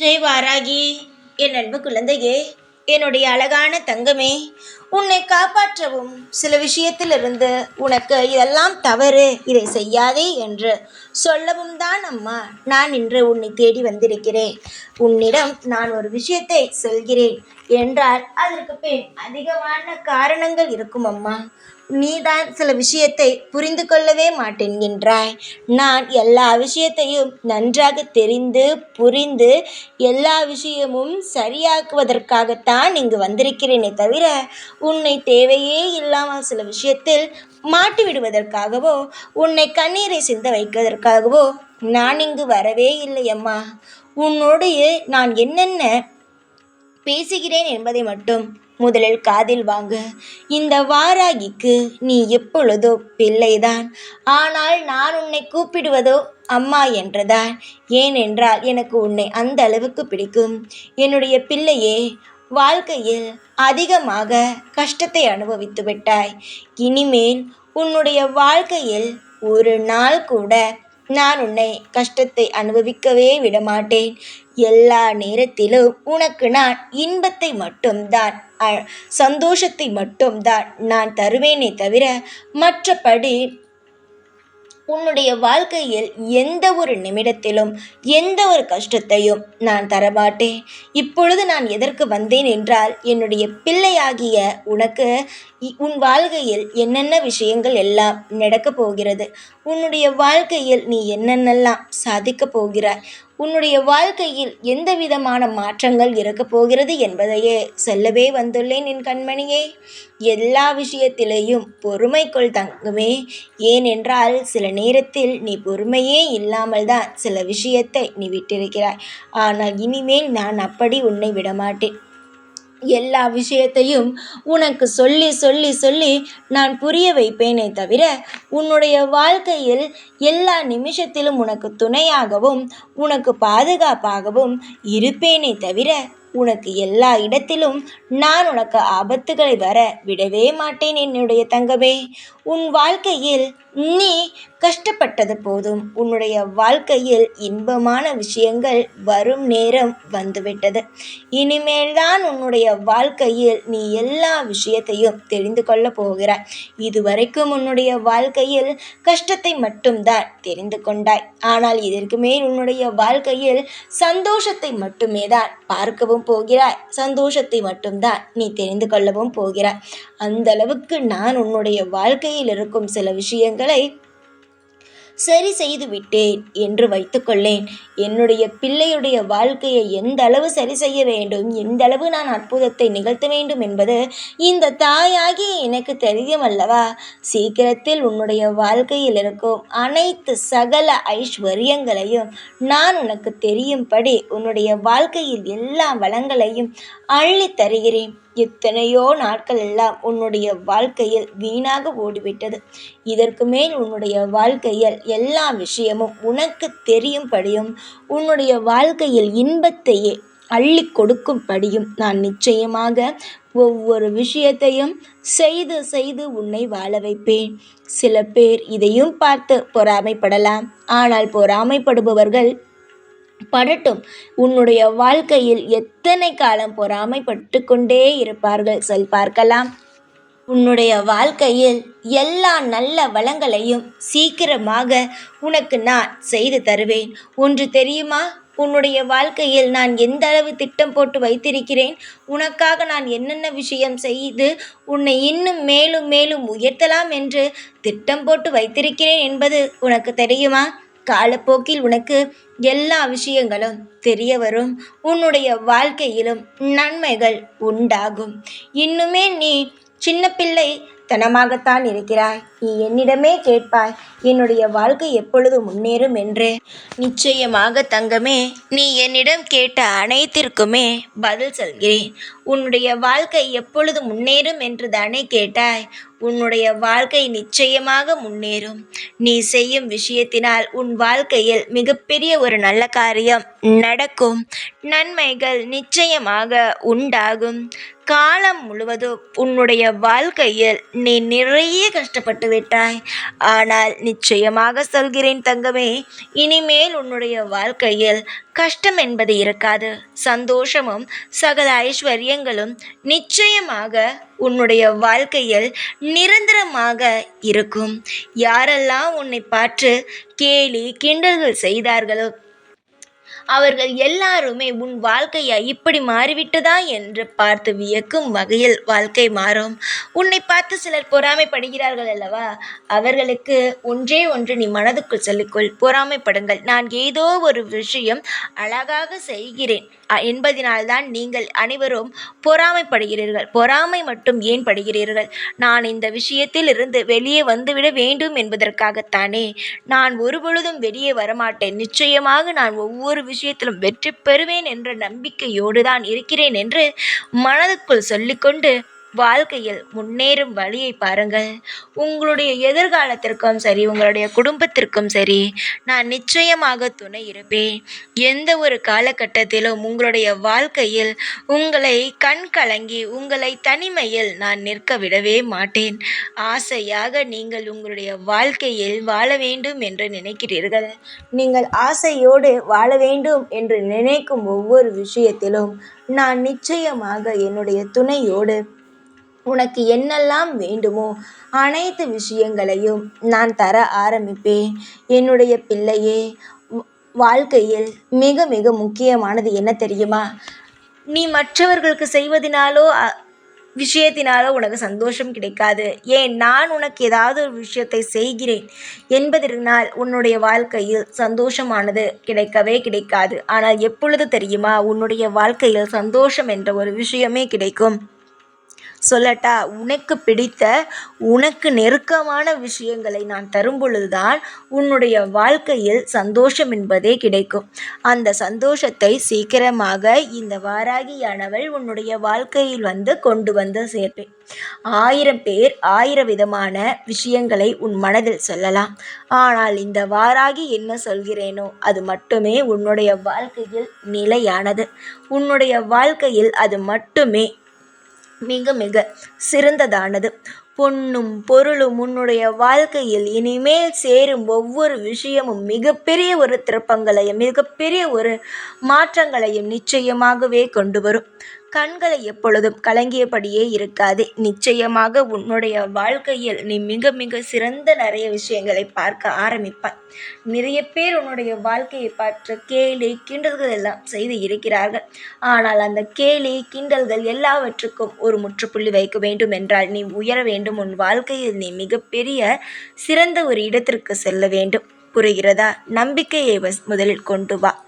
ஜெய் வாராகி என் அன்பு குழந்தையே என்னுடைய அழகான தங்கமே உன்னை காப்பாற்றவும் சில விஷயத்திலிருந்து உனக்கு இதெல்லாம் தவறு இதை செய்யாதே என்று சொல்லவும் தான் அம்மா. நான் இன்று உன்னை தேடி வந்திருக்கிறேன். உன்னிடம் நான் ஒரு விஷயத்தை சொல்கிறேன் என்றால் அதற்கு பின் அதிகமான காரணங்கள் இருக்கும் அம்மா. நீதான் சில விஷயத்தை புரிந்து கொள்ளவே மாட்டேன்கின்றாய். நான் எல்லா விஷயத்தையும் நன்றாக தெரிந்து புரிந்து எல்லா விஷயமும் சரியாக்குவதற்காகத்தான் இங்கு வந்திருக்கிறேனே தவிர உன்னை தேவையே இல்லாமல் சில விஷயத்தில் மாட்டி விடுவதற்காகவோ உன்னை கண்ணீரை சிந்த வைப்பதற்காகவோ நான் இங்கு வரவே இல்லை அம்மா. உன்னோடைய நான் என்னென்ன பேசுகிறேன் என்பதை மட்டும் முதலில் காதில் வாங்கு. இந்த வாராகிக்கு நீ எப்பொழுதோ பிள்ளைதான். ஆனால் நான் உன்னை கூப்பிடுவதோ அம்மா என்றுதான். ஏனென்றால் எனக்கு உன்னை அந்த அளவுக்கு பிடிக்கும். என்னுடைய பிள்ளையே வாழ்க்கையில் அதிகமாக கஷ்டத்தை அனுபவித்து விட்டாய். இனிமேல் உன்னுடைய வாழ்க்கையில் ஒரு நாள் கூட நான் உன்னை கஷ்டத்தை அனுபவிக்கவே விடமாட்டேன். எல்லா நேரத்திலும் உனக்கு நான் இன்பத்தை மட்டும்தான் சந்தோஷத்தை மட்டும்தான் நான் தருவேனே தவிர மற்றபடி உன்னுடைய வாழ்க்கையில் எந்த ஒரு நிமிடத்திலும் எந்த ஒரு கஷ்டத்தையும் நான் தரமாட்டேன். இப்பொழுது நான் எதற்கு வந்தேன் என்றால் என்னுடைய பிள்ளையாகிய உனக்கு இ- உன் வாழ்க்கையில் என்னென்ன விஷயங்கள் எல்லாம் நடக்கப் போகிறது உன்னுடைய வாழ்க்கையில் நீ என்னென்னலாம் சாதிக்கப் போகிறாய் உன்னுடைய வாழ்க்கையில் எந்த விதமான மாற்றங்கள் இருக்கப் போகிறது என்பதையே சொல்லவே வந்துள்ளேன் என் கண்மணியே. எல்லா விஷயத்திலேயும் பொறுமைக்குள் தங்குமே. ஏனென்றால் சில நேரத்தில் நீ பொறுமையே இல்லாமல் தான் சில விஷயத்தை நீ விட்டிருக்கிறாய். ஆனால் இனிமேல் நான் அப்படி உன்னை விடமாட்டேன். எல்லா விஷயத்தையும் உனக்கு சொல்லி சொல்லி சொல்லி நான் புரிய வைப்பேனே தவிர உன்னுடைய வாழ்க்கையில் எல்லா நிமிஷத்திலும் உனக்கு துணையாகவும் உனக்கு பாதுகாப்பாகவும் இருப்பேனே தவிர உனக்கு எல்லா இடத்திலும் நான் உனக்கு ஆபத்துகளை வர விடவே மாட்டேன் என்னுடைய தங்கமே. உன் வாழ்க்கையில் நீ கஷ்டப்பட்டது போதும். உன்னுடைய வாழ்க்கையில் இன்பமான விஷயங்கள் வரும் நேரம் வந்துவிட்டது. இனிமேல்தான் உன்னுடைய வாழ்க்கையில் நீ எல்லா விஷயத்தையும் தெரிந்து கொள்ளப் போகிறாய். இதுவரைக்கும் உன்னுடைய வாழ்க்கையில் கஷ்டத்தை மட்டும்தான் தெரிந்து கொண்டாய். ஆனால் இதற்கு மேல் உன்னுடைய வாழ்க்கையில் சந்தோஷத்தை மட்டுமே தான் பார்க்கவும் போகிறாய். சந்தோஷத்தை மட்டும்தான் நீ தெரிந்து கொள்ளவும் போகிறாய். அந்த அளவுக்கு நான் உன்னுடைய வாழ்க்கையில் இருக்கும் சில விஷயங்கள் சரி செய்து விட்டேன் என்று வைத்துக்கொள்ளேன் என்னுடைய பிள்ளையுடைய வாழ்க்கையை எந்த அளவு சரி செய்ய வேண்டும் எந்த அளவு நான் அற்புதத்தை நிகழ்த்த வேண்டும் என்பது இந்த தாயாகி எனக்கு தெரியும் அல்லவா? சீக்கிரத்தில் உன்னுடைய வாழ்க்கையில் இருக்கும் அனைத்து சகல ஐஸ்வர்யங்களையும் நான் உனக்கு தெரியும்படி உன்னுடைய வாழ்க்கையில் எல்லா வளங்களையும் அள்ளித் தருகிறேன் எத்தனையோ நாட்கள் எல்லாம் உன்னுடைய வாழ்க்கையில் வீணாக ஓடிவிட்டது. இதற்கு மேல் உன்னுடைய வாழ்க்கையில் எல்லா விஷயமும் உனக்கு தெரியும்படியும் உன்னுடைய வாழ்க்கையில் இன்பத்தையே அள்ளி கொடுக்கும்படியும் நான் நிச்சயமாக ஒவ்வொரு விஷயத்தையும் செய்து செய்து உன்னை வாழ வைப்பேன். சில பேர் இதையும் பார்த்து பொறாமைப்படலாம். ஆனால் பொறாமைப்படுபவர்கள் படட்டும். உன்னுடைய வாழ்க்கையில் எத்தனை காலம் பொறாமைப்பட்டு கொண்டே இருப்பார்கள் சொல் பார்க்கலாம். உன்னுடைய வாழ்க்கையில் எல்லா நல்ல வளங்களையும் சீக்கிரமாக உனக்கு நான் செய்து தருவேன். ஒன்று தெரியுமா? உன்னுடைய வாழ்க்கையில் நான் எந்த அளவு திட்டம் போட்டு வைத்திருக்கிறேன்? உனக்காக நான் என்னென்ன விஷயம் செய்து உன்னை இன்னும் மேலும் மேலும் உயர்த்தலாம் என்று திட்டம் போட்டு வைத்திருக்கிறேன் என்பது உனக்கு தெரியுமா? காலப்போக்கில் உனக்கு எல்லா விஷயங்களும் தெரிய வரும். உன்னுடைய வாழ்க்கையிலும் நன்மைகள் உண்டாகும். இன்னுமே நீ சின்ன பிள்ளை தனமாகத்தான் இருக்கிறாய். நீ என்னிடமே கேட்பாய் என்னுடைய வாழ்க்கை எப்பொழுது முன்னேறும் என்று. நிச்சயமாக தங்கமே நீ என்னிடம் கேட்ட அனைத்திற்குமே பதில் சொல்கிறேன். உன்னுடைய வாழ்க்கை எப்பொழுது முன்னேறும் என்று தானே கேட்டாய். உன்னுடைய வாழ்க்கை நிச்சயமாக முன்னேறும். நீ செய்யும் விஷயத்தினால் உன் வாழ்க்கையில் மிகப்பெரிய ஒரு நல்ல காரியம் நடக்கும். நன்மைகள் நிச்சயமாக உண்டாகும். காலம் முழுவதும் உன்னுடைய வாழ்க்கையில் நீ நிறைய கஷ்டப்பட்டு விட்டாய். ஆனால் நிச்சயமாக சொல்கிறேன் தங்கமே இனிமேல் உன்னுடைய வாழ்க்கையில் கஷ்டம் என்பது இருக்காது. சந்தோஷமும் சகல ஐஸ்வர்யங்களும் நிச்சயமாக உன்னுடைய வாழ்க்கையில் நிரந்தரமாக இருக்கும். யாரெல்லாம் உன்னை பார்த்து கேலி கிண்டல்கள் செய்தார்களோ அவர்கள் எல்லாருமே உன் வாழ்க்கையா இப்படி மாறிவிட்டதா என்று பார்த்து வியக்கும் வகையில் வாழ்க்கை மாறும். உன்னை பார்த்து சிலர் பொறாமைப்படுகிறார்கள் அல்லவா? அவர்களுக்கு ஒன்றே ஒன்று நீ மனதுக்குள் சொல்லிக்கொள். பொறாமைப்படுங்கள். நான் ஏதோ ஒரு விஷயம் அழகாக செய்கிறேன். என்பதினால்தான் நீங்கள் அனைவரும் பொறாமைப்படுகிறீர்கள். பொறாமை மட்டும் ஏன் படுகிறீர்கள்? நான் இந்த விஷயத்தில் இருந்து வெளியே வந்துவிட வேண்டும் என்பதற்காகத்தானே. நான் ஒருபொழுதும் வெளியே வரமாட்டேன். நிச்சயமாக நான் ஒவ்வொரு விஷயத்திலும் வெற்றி பெறுவேன் என்ற நம்பிக்கையோடு தான் இருக்கிறேன் என்று மனதுக்குள் சொல்லிக்கொண்டு வாழ்க்கையில் முன்னேறும் வழியை பாருங்கள். உங்களுடைய எதிர்காலத்திற்கும் சரி உங்களுடைய குடும்பத்திற்கும் சரி நான் நிச்சயமாக துணை இருப்பேன். எந்த ஒரு காலகட்டத்திலும் உங்களுடைய வாழ்க்கையில் உங்களை கண் கலங்கி உங்களை தனிமையில் நான் நிற்க விடவே மாட்டேன். ஆசையாக நீங்கள் உங்களுடைய வாழ்க்கையில் வாழ வேண்டும் என்று நினைக்கிறீர்கள். நீங்கள் ஆசையோடு வாழ வேண்டும் என்று நினைக்கும் ஒவ்வொரு விஷயத்திலும் நான் நிச்சயமாக என்னுடைய துணையோடு உனக்கு என்னெல்லாம் வேண்டுமோ அனைத்து விஷயங்களையும் நான் தர ஆரம்பிப்பேன். என்னுடைய பிள்ளையே வாழ்க்கையில் மிக மிக முக்கியமானது என்ன தெரியுமா? நீ மற்றவர்களுக்கு செய்வதினாலோ விஷயத்தினாலோ உனக்கு சந்தோஷம் கிடைக்காது. ஏன்? நான் உனக்கு ஏதாவது ஒரு விஷயத்தை செய்கிறேன் என்பதனால் உன்னுடைய வாழ்க்கையில் சந்தோஷமானது கிடைக்கவே கிடைக்காது. ஆனால் எப்பொழுது தெரியுமா? உன்னுடைய வாழ்க்கையில் சந்தோஷம் என்ற ஒரு விஷயமே கிடைக்கும். சொல்லட்டா உனக்கு பிடித்த உனக்கு நெருக்கமான விஷயங்களை நான் தரும் பொழுதுதான் உன்னுடைய வாழ்க்கையில் சந்தோஷம் என்பதே கிடைக்கும். அந்த சந்தோஷத்தை சீக்கிரமாக இந்த வாராகியானவள் உன்னுடைய வாழ்க்கையில் வந்து கொண்டு வந்து சேர்ப்பேன். ஆயிரம் பேர் ஆயிரம் விதமான விஷயங்களை உன் மனதில் சொல்லலாம். ஆனால் இந்த வாராகி என்ன சொல்கிறேனோ அது மட்டுமே உன்னுடைய வாழ்க்கையில் நிலையானது. உன்னுடைய வாழ்க்கையில் அது மட்டுமே மிக மிக சிறந்ததானது. பொன்னும் பொருளும் உன்னுடைய வாழ்க்கையில் இனிமேல் சேரும் ஒவ்வொரு விஷயமும் மிகப்பெரிய ஒரு திருப்பங்களையும் மிகப்பெரிய ஒரு மாற்றங்களையும் நிச்சயமாகவே கொண்டு வரும். கண்களை எப்பொழுதும் கலங்கியபடியே இருக்காது. நிச்சயமாக உன்னுடைய வாழ்க்கையில் நீ மிக மிக சிறந்த நிறைய விஷயங்களை பார்க்க ஆரம்பிப்பாய். நிறைய பேர் உன்னுடைய வாழ்க்கையை பார்த்து கேலி கிண்டல்கள் எல்லாம் செய்து இருக்கிறார்கள். ஆனால் அந்த கேலி கிண்டல்கள் எல்லாவற்றுக்கும் ஒரு முற்றுப்புள்ளி வைக்க வேண்டும் என்றால் நீ உயர வேண்டும். உன் வாழ்க்கையில் நீ மிகப்பெரிய சிறந்த ஒரு இடத்திற்கு செல்ல வேண்டும். புரிகிறதா? நம்பிக்கையை வஸ்- முதலில் கொண்டு வா.